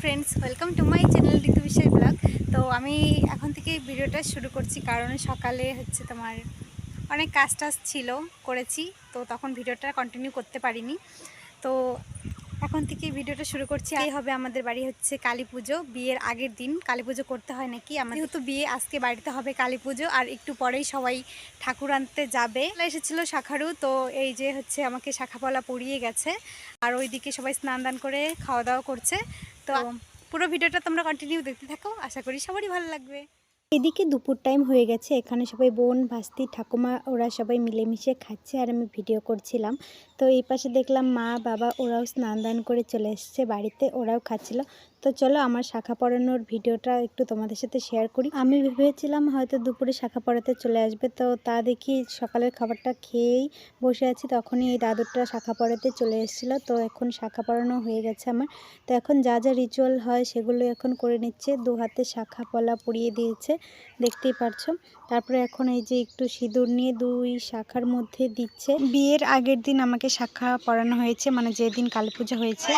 Friends welcome to my channel Ritu Biswas vlog তো আমি এখন থেকে ভিডিওটা শুরু করছি, কারণ সকালে হচ্ছে তোমার অনেক কাজ টাজ ছিল, করেছি। তো তখন ভিডিওটা কন্টিনিউ করতে পারিনি। তো এখন থেকে ভিডিওটা শুরু করছি। এই হবে আমাদের বাড়ি হচ্ছে কালী পুজো, বিয়ের আগের দিন। কালী পুজো করতে হয় নাকি? আমার যেহেতু বিয়ে, আজকে বাড়িতে হবে কালী পুজো। আর একটু পরেই সবাই ঠাকুর আনতে যাবে। এসেছিল শাখারু, তো এই যে হচ্ছে আমাকে শাখাপলা পরিয়ে গেছে। আর ওইদিকে সবাই স্নান দান করে খাওয়া দাওয়া করছে। তো পুরো ভিডিওটা তোমরা কন্টিনিউ দেখতে থাকো, আশা করি সবারই ভালো লাগবে। এদিকে দুপুর টাইম হয়ে গেছে, এখানে সবাই বোন, ভাস্তি, ঠাকুমা, ওরা সবাই মিলেমিশে খাচ্ছে আর আমি ভিডিও করছিলাম। তো এই পাশে দেখলাম মা, বাবা, ওরাও স্নান দান করে চলে এসছে, বাড়িতে ওরাও খাচ্ছিল। তো চলো আমার শাখা পড়ানোর ভিডিওটা একটু তোমাদের সাথে শেয়ার করি। আমি ভেবেছিলাম হয়তো দুপুরে শাখা পড়াতে চলে আসবে, তো তা দেখি সকালের খাবারটা খেয়েই বসে আছি, তখনই এই দাদুরটা শাখা পড়াতে চলে এসেছিল, তো এখন শাখা পড়ানো হয়ে গেছে আমার। তো এখন যা যা রিচুয়াল হয় সেগুলো এখন করে নিচ্ছে, দু হাতে শাখা পলা পরিয়ে দিয়েছে, দেখতেই পারছ। তারপরে এখন এই যে একটু সিঁদুর নিয়ে দুই শাখার মধ্যে দিচ্ছে। বিয়ের আগের দিন আমাকে শাখা পরানো হয়েছে মানে যেদিন কালী পুজো হয়েছে।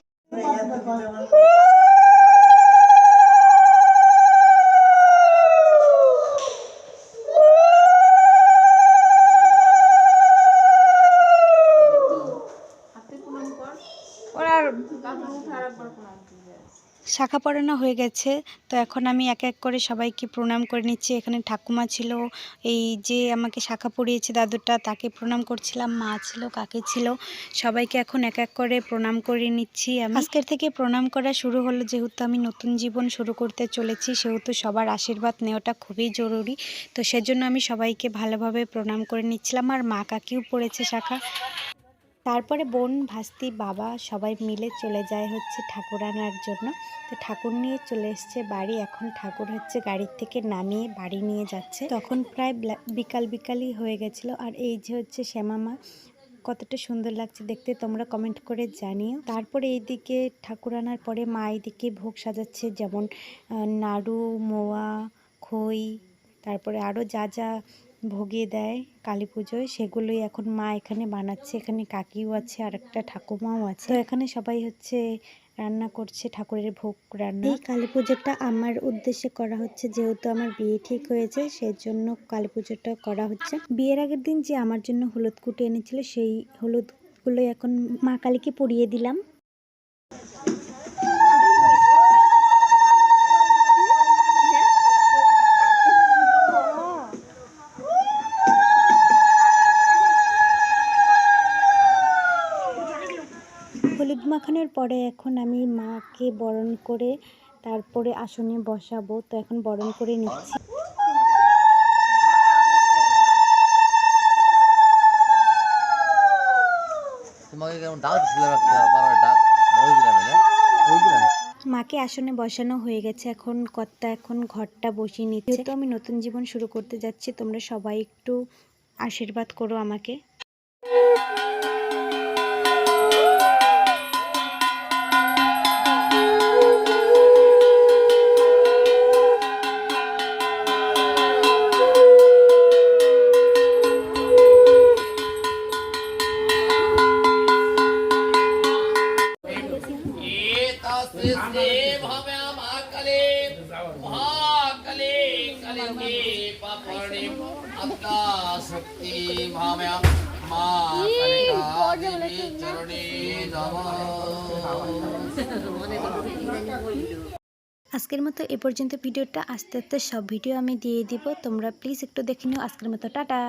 শাখা পড়ানো হয়ে গেছে। তো এখন আমি এক এক করে সবাইকে প্রণাম করে নিচ্ছি। এখানে ঠাকুমা ছিল, এই যে আমাকে শাখা পড়িয়েছে দাদুটা, তাকে প্রণাম করছিলাম, মা ছিল, কাকে ছিল। সবাইকে এখন এক এক করে প্রণাম করে নিচ্ছি আমি। আজকের থেকে প্রণাম করা শুরু হলো, যেহেতু আমি নতুন জীবন শুরু করতে চলেছি, সেহেতু সবার আশীর্বাদ নেওয়াটা খুবই জরুরি। তো সেজন্য আমি সবাইকে ভালোভাবে প্রণাম করে নিচ্ছিলাম। আর মা কাকিও পড়েছে শাখা। তারপরে বোন, ভাস্তি, বাবা সবাই মিলে চলে যায় হচ্ছে ঠাকুর আনার জন্য। তো ঠাকুর নিয়ে চলে এসছে বাড়ি। এখন ঠাকুর হচ্ছে গাড়ির থেকে নামিয়ে বাড়ি নিয়ে যাচ্ছে। তখন প্রায় বিকাল বিকালই হয়ে গেছিল। আর এই যে হচ্ছে শ্যামামা, কতটা সুন্দর লাগছে দেখতে, তোমরা কমেন্ট করে জানিও। তারপরে এইদিকে ঠাকুর আনার পরে মা এইদিকে ভোগ সাজাচ্ছে, যেমন নাড়ু, মোয়া, খই তারপরে আরও যা যা ভোগে দেয় কালী পুজোয় সেগুলোই এখন মা এখানে বানাচ্ছে, এখানে কাকিও আছে আর একটা ঠাকুমাও আছে। তো এখানে সবাই হচ্ছে রান্না করছে, ঠাকুরের ভোগ রান্না। এই কালী পুজোটা আমার উদ্দেশ্যে করা হচ্ছে, যেহেতু আমার বিয়ে ঠিক হয়েছে সেই জন্য কালী পুজোটা করা হচ্ছে। বিয়ের আগের দিন যে আমার জন্য হলুদ কুটে এনেছিল, সেই হলুদগুলো এখন মা কালীকে পরিয়ে দিলাম। মাখানোর পরে এখন আমি মাকে বরণ করে তারপরে আসনে বসাবো। তো এখন বরণ করে নিচ্ছি। তোমাকে কেমন ডাক ডাক। মাকে আসনে বসানো হয়ে গেছে। এখন কর্তা এখন ঘরটা বসিয়ে নিচ্ছে। যেহেতু আমি নতুন জীবন শুরু করতে যাচ্ছি তোমরা সবাই একটু আশীর্বাদ করো আমাকে। भव्या महाकले महाकले कलिके पापणे अत्ता शक्ति भाव्या मा कलिका देवी चरणे नमः আজকের মতো এ পর্যন্ত ভিডিওটা আস্তে আস্তে সব ভিডিও আমি দিয়ে দিব তোমরা প্লিজ একটু দেখে নিও আজকের মতো টাটা